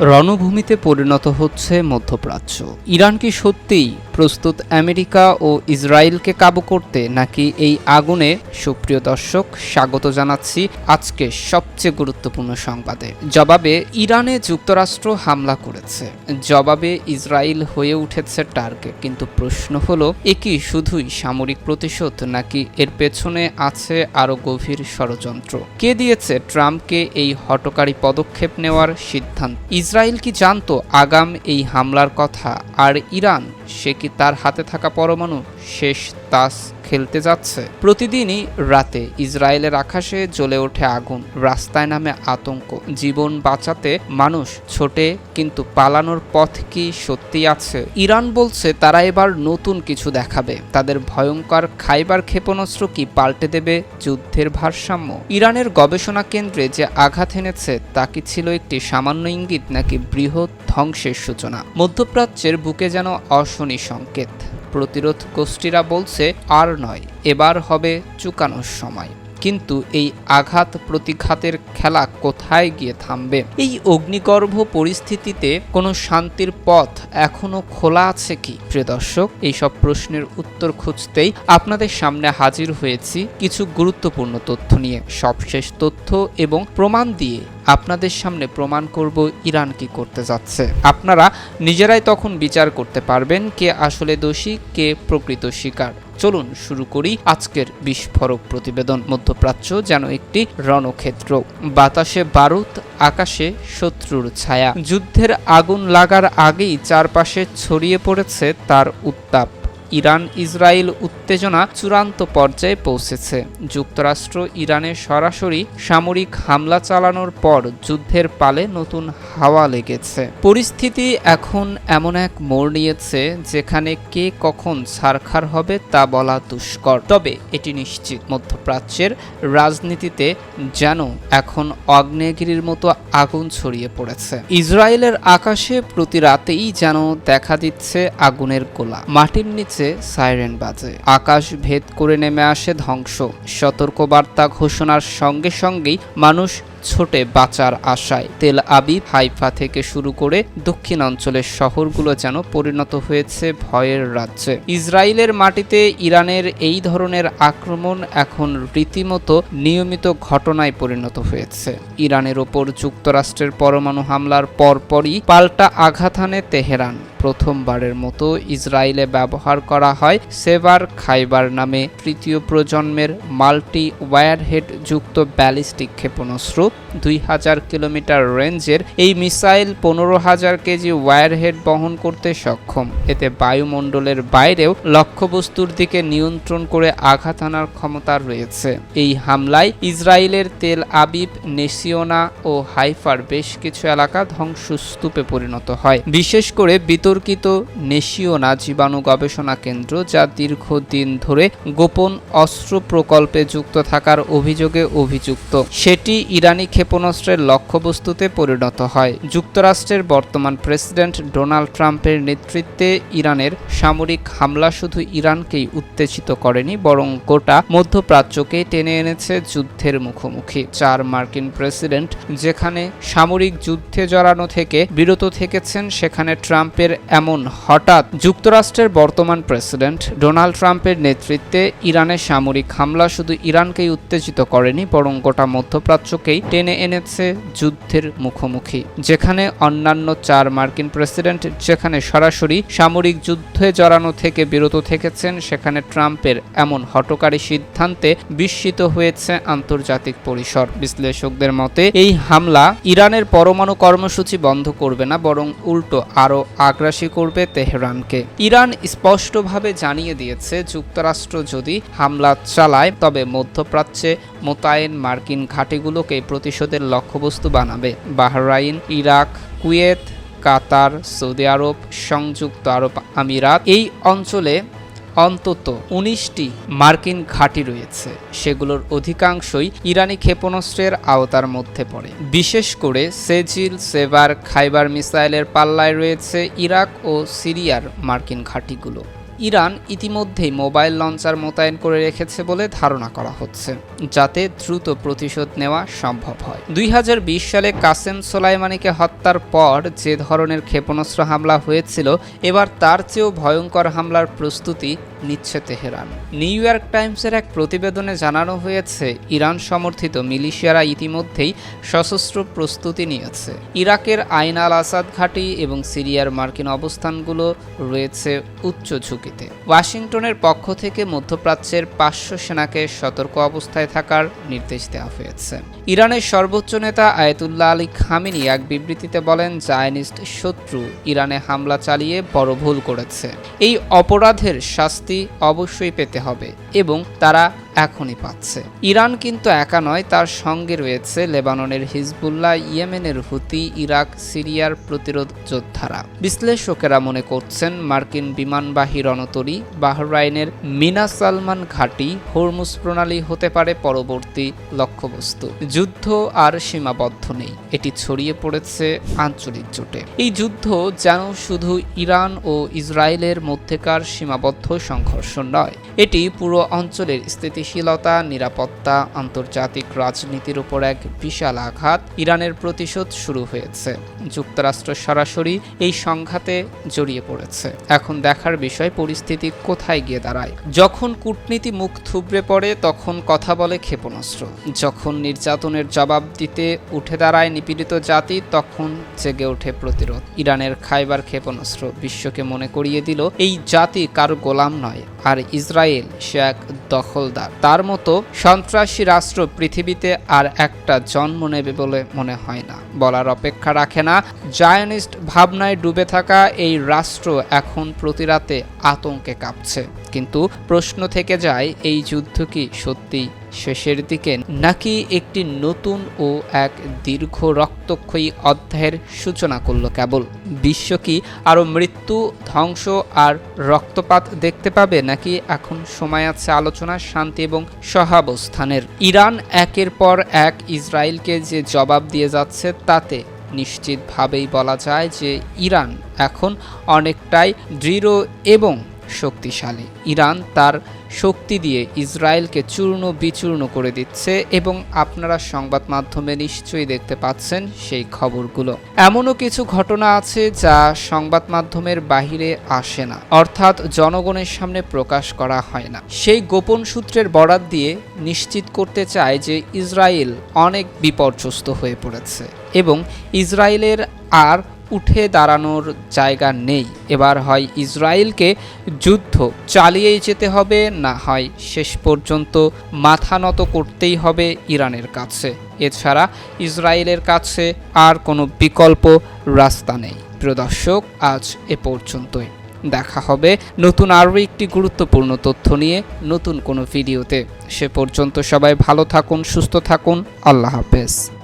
রণভূমিতে পরিণত হচ্ছে মধ্যপ্রাচ্য। ইরান কি সত্যিই প্রস্তুত আমেরিকা ও ইসরায়েলকে কাবু করতে নাকি এই আগুনে? সুপ্রিয় দর্শক, স্বাগত জানাচ্ছি আজকে সবচেয়ে গুরুত্বপূর্ণ সংবাদে। জবাবে ইরানে যুক্তরাষ্ট্র হামলা করেছে। জবাবে ইসরায়েল হয়ে উঠেছে টার্গেট, কিন্তু প্রশ্ন হলো, এ কি শুধুই সামরিক প্রতিশোধ নাকি এর পেছনে আছে আরও গভীর ষড়যন্ত্র? কে দিয়েছে ট্রাম্পকে এই হটকারী পদক্ষেপ নেওয়ার সিদ্ধান্ত? ইসরায়েল কি জানতো আগাম এই হামলার কথা? আর ইরান, সে কি তার হাতে থাকা পরমাণু? শেষ তাস খেলতে যাচ্ছে। প্রতিদিনই রাতে ইসরায়েলের আকাশে জ্বলে ওঠে আগুন, রাস্তায় নামে আতঙ্ক। জীবন বাঁচাতে মানুষ ছোটে, কিন্তু পালানোর পথ কি সত্যি আছে? ইরান বলছে তারা এবার নতুন কিছু দেখাবে। তাদের ভয়ঙ্কর খাইবার ক্ষেপণাস্ত্র কি পাল্টে দেবে যুদ্ধের ভারসাম্য? ইরানের গবেষণা কেন্দ্রে যে আঘাত এনেছে, তা কি ছিল একটি সামান্য ইঙ্গিত নাকি বৃহৎ ধ্বংসের সূচনা? মধ্যপ্রাচ্যের বুকে যেন অশনি সংকেত। প্রতিরোধ গোষ্ঠীরা বলছে আর নয় এবার হবে চুকানোর সময়। কিন্তু এই আঘাত প্রতিঘাতের খেলা কোথায় গিয়ে থামবে? এই অগ্নিগর্ভ পরিস্থিতিতে কোনো শান্তির পথ এখনও খোলা আছে কি? প্রিয় দর্শক এইসব প্রশ্নের উত্তর খুঁজতেই আপনাদের সামনে হাজির হয়েছি কিছু গুরুত্বপূর্ণ তথ্য নিয়ে। সবশেষ তথ্য এবং প্রমাণ দিয়ে আপনাদের সামনে প্রমাণ করব ইরান কি করতে যাচ্ছে। আপনারা নিজেরাই তখন বিচার করতে পারবেন কে আসলে দোষী, কে প্রকৃত শিকার। চলুন শুরু করি আজকের বিস্ফোরক প্রতিবেদন। মধ্যপ্রাচ্য যেন একটি রণক্ষেত্র। বাতাসে বারুদ, আকাশে শত্রুর ছায়া। যুদ্ধের আগুন লাগার আগেই চারপাশে ছড়িয়ে পড়েছে তার উত্তাপ। ইরান ইসরায়েল উত্তেজনা চূড়ান্ত পর্যায়ে পৌঁছেছে। যুক্তরাষ্ট্র ইরানে সরাসরি সামরিক হামলা চালানোর পর যুদ্ধের পালে নতুন হাওয়া লেগেছে। পরিস্থিতি এখন এমন এক মোড় নিয়েছে যেখানে কে কখন ছারখার হবে তা বলা দুষ্কর। তবে এটি নিশ্চিত, মধ্যপ্রাচ্যের রাজনীতিতে যেন এখন অগ্নেয়গিরির মতো আগুন ছড়িয়ে পড়েছে। ইসরায়েলের আকাশে প্রতি রাতেই যেন দেখা দিচ্ছে আগুনের গোলা। মাটির নিচে সাইরেন বাজে। আকাশ ভেদ করে নেমে আসে ধ্বংস। সতর্কবার্তা ঘোষণার সঙ্গে সঙ্গেই মানুষ ছোটে বাঁচার আশায় তেল আবিব হাইফা থেকে শুরু করে দক্ষিণ অঞ্চলের শহরগুলো যেন পরিণত হয়েছে ভয়ের রাজ্যে। ইসরায়েলের মাটিতে ইরানের এই ধরনের আক্রমণ এখন রীতিমতো নিয়মিত ঘটনায় পরিণত হয়েছে। ইরানের ওপর যুক্তরাষ্ট্রের পরমাণু হামলার পরপরই পাল্টা আঘাত হানে তেহরান। প্রথমবারের মতো ইসরায়েলে ব্যবহার করা হয় সেভার খাইবার নামে তৃতীয় প্রজন্মের মাল্টি ওয়ারহেড যুক্ত ব্যালিস্টিক ক্ষেপণাস্ত্র দুই হাজার কিলোমিটার রেঞ্জের এই মিসাইল পনেরো হাজার কেজি ওয়ারহেড বহন করতে সক্ষম। এতে বায়ুমণ্ডলের বাইরেও লক্ষ্যবস্তুর দিকে নিয়ন্ত্রণ করে আঘাত আনার ক্ষমতা রয়েছে। এই হামলায় ইসরায়েলের তেল আবিব, নেসিওনা ও হাইফার বেশ কিছু এলাকা ধ্বংসস্তূপে পরিণত হয়। বিশেষ করে বিতর্কিত নেশিওনা জীবাণু গবেষণা কেন্দ্র, যা দীর্ঘদিন ধরে গোপন অস্ত্র প্রকল্পে যুক্ত থাকার অভিযোগে অভিযুক্ত। সেটি ইরানি ক্ষেপণাস্ত্রের লক্ষ্যবস্তুতে পরিণত হয়। যুক্তরাষ্ট্রের বর্তমান প্রেসিডেন্ট ডোনাল্ড ট্রাম্পের নেতৃত্বে ইরানের সামরিক হামলা শুধু ইরানকেই উত্তেজিত করেনি, বরং গোটা মধ্যপ্রাচ্যকে টেনে এনেছে যুদ্ধের মুখোমুখি। চার মার্কিন প্রেসিডেন্ট যেখানে সামরিক যুদ্ধে জড়ানো থেকে বিরত থেকেছেন, সেখানে ট্রাম্পের এমন হঠাৎ যুক্তরাষ্ট্রের বর্তমান প্রেসিডেন্ট ডোনাল্ড ট্রাম্পের নেতৃত্বে ইরানের সামরিক হামলা শুধু ইরানকেই উত্তেজিত করেনি, বরং গোটা মধ্যপ্রাচ্যকেই টেনে এনেছে যুদ্ধের মুখোমুখি, যেখানে অন্যান্য চার মার্কিন প্রেসিডেন্ট, যেখানে সরাসরি সামরিক যুদ্ধে জড়ানো থেকে বিরত থেকেছেন, সেখানে ট্রাম্পের এমন হটকারী সিদ্ধান্তে বিস্মিত হয়েছে আন্তর্জাতিক পরিসর। বিশ্লেষকদের মতে, এই হামলা ইরানের পরমাণু কর্মসূচি বন্ধ করবে না, বরং উল্টো আরও আগ্রাসী করবে তেহরানকে। ইরান স্পষ্টভাবে জানিয়ে দিয়েছে, যুক্তরাষ্ট্র যদি হামলা চালায়, তবে মধ্যপ্রাচ্যে মোতায়েন মার্কিন ঘাঁটিগুলোকে প্রতিশোধের লক্ষ্যবস্তু বানাবে। Bahrain, Iraq, Kuwait, Qatar, Saudi Arab, সংযুক্ত আরব আমিরাত এই অঞ্চলে অন্তত উনিশটি মার্কিন ঘাঁটি রয়েছে। সেগুলোর অধিকাংশই ইরানি ক্ষেপণাস্ত্রের আওতার মধ্যে পড়ে। বিশেষ করে সেজিল সেবার খাইবার মিসাইলের পাল্লায় রয়েছে ইরাক ও সিরিয়ার মার্কিন ঘাঁটিগুলো। ইরান ইতিমধ্যেই মোবাইল লঞ্চার মোতায়েন করে রেখেছে বলে ধারণা করা হচ্ছে, যাতে দ্রুত প্রতিশোধ নেওয়া সম্ভব হয়। দুই হাজার বিশ সালে কাসেম সোলাইমানিকে হত্যার পর যে ধরনের ক্ষেপণাস্ত্র হামলা হয়েছিল, এবার তার চেয়েও ভয়ঙ্কর হামলার প্রস্তুতি নিচ্ছে তেহরান। নিউ ইয়র্ক টাইমসের এক প্রতিবেদনে জানানো হয়েছে, ইরান সমর্থিত মিলিশিয়ারা ইতিমধ্যেই সশস্ত্র প্রস্তুতি নিয়েছে। ইরাকের আইন আল আসাদ ঘাঁটি এবং সিরিয়ার মার্কিন অবস্থানগুলো রয়েছে উচ্চ ঝুঁকিতে। ওয়াশিংটনের পক্ষ থেকে মধ্যপ্রাচ্যের পাঁচশো সেনাকে সতর্ক অবস্থায় থাকার নির্দেশ দেওয়া হয়েছে। ইরানের সর্বোচ্চ নেতা আয়তুল্লাহ আলী খামিনি এক বিবৃতিতে বলেন, জায়নিস্ট শত্রু ইরানে হামলা চালিয়ে বড় ভুল করেছে। এই অপরাধের শাস্তি অবশ্যই পেতে হবে এবং তারা এখনই পাচ্ছে। ইরান কিন্তু একা নয়, তার সঙ্গে রয়েছে লেবাননের হিজবুল্লাহ, ইয়েমেনের হুতি, ইরাক, সিরিয়ার প্রতিরোধ যোদ্ধারা। বিশ্লেষকেরা মনে করছেন মার্কিন বিমানবাহী রণতরী, বাহরাইনের মিনা সালমান ঘাঁটি হরমুজ প্রণালী হতে পারে পরবর্তী লক্ষ্যবস্তু। যুদ্ধ আর সীমাবদ্ধ নেই, এটি ছড়িয়ে পড়েছে আঞ্চলিক জোটে। এই যুদ্ধ যেন শুধু ইরান ও ইসরায়েলের মধ্যেকার সীমাবদ্ধ সংঘর্ষ নয়, এটি পুরো অঞ্চলের স্থিতিশীলতা নিরাপত্তা আন্তর্জাতিক রাজনীতির উপর এক বিশাল আঘাত ইরানের প্রতিশোধ শুরু হয়েছে। যুক্তরাষ্ট্র সরাসরি এই সংঘাতে জড়িয়ে পড়েছে। এখন দেখার বিষয়, পরিস্থিতি কোথায় গিয়ে দাঁড়ায়? যখন কূটনীতি মুখ থুবড়ে পড়ে, তখন কথা বলে ক্ষেপণাস্ত্র। যখন নির্যাতনের জবাব দিতে উঠে দাঁড়ায় নিপীড়িত জাতি, তখন জেগে ওঠে প্রতিরোধ। ইরানের খাইবার ক্ষেপণাস্ত্র বিশ্বকে মনে করিয়ে দিল, এই জাতি কারও গোলাম নয়। আর ইসরায়েল, সে এক দখলদার। তার মতো সন্ত্রাসী রাষ্ট্র পৃথিবীতে আর একটা জন্ম নেবে বলে মনে হয় না। বলার অপেক্ষা রাখে না, জায়নিস্ট ভাবনায় ডুবে থাকা এই রাষ্ট্র এখন প্রতিরাতে আতঙ্কে কাঁপছে। কিন্তু প্রশ্ন থেকে যায়, এই যুদ্ধ কি সত্যি শেষের দিকে নাকি একটি নতুন ও এক দীর্ঘ রক্তক্ষয়ী অধ্যায়ের সূচনা করল কেবল। বিশ্ব কি আরও মৃত্যু, ধ্বংস আর রক্তপাত দেখতে পাবে নাকি এখন সময় আছে আলোচনা, শান্তি এবং সহাবস্থানের? ইরান একের পর এক ইসরায়েলকে যে জবাব দিয়ে যাচ্ছে তাতে নিশ্চিতভাবেই বলা যায় যে ইরান এখন অনেকটাই দৃঢ় এবং শক্তিশালী। ইরান তার শক্তি দিয়ে ইসরায়েলকে চূর্ণ বিচূর্ণ করে দিচ্ছে এবং আপনারা সংবাদ মাধ্যমে নিশ্চয়ই দেখতে পাচ্ছেন সেই খবরগুলো। এমনও কিছু ঘটনা আছে যা সংবাদ মাধ্যমের বাহিরে আসে না, অর্থাৎ জনগণের সামনে প্রকাশ করা হয় না। সেই গোপন সূত্রের বরাত দিয়ে নিশ্চিত করতে চায় যে ইসরায়েল অনেক বিপর্যস্ত হয়ে পড়েছে এবং ইসরায়েলের আর উঠে দাঁড়ানোর জায়গা নেই। এবার হয় ইসরায়েলকে যুদ্ধ, চালিয়েই যেতে হবে, না হয় শেষ পর্যন্ত মাথা নত করতেই হবে ইরানের কাছে। এছাড়া ইসরায়েলের কাছে আর কোনো বিকল্প রাস্তা নেই। প্রিয় দর্শক, আজ এ পর্যন্তই। দেখা হবে নতুন আরও একটি গুরুত্বপূর্ণ তথ্য নিয়ে নতুন কোনো ভিডিওতে। সে পর্যন্ত সবাই ভালো থাকুন, সুস্থ থাকুন। আল্লাহ হাফেজ।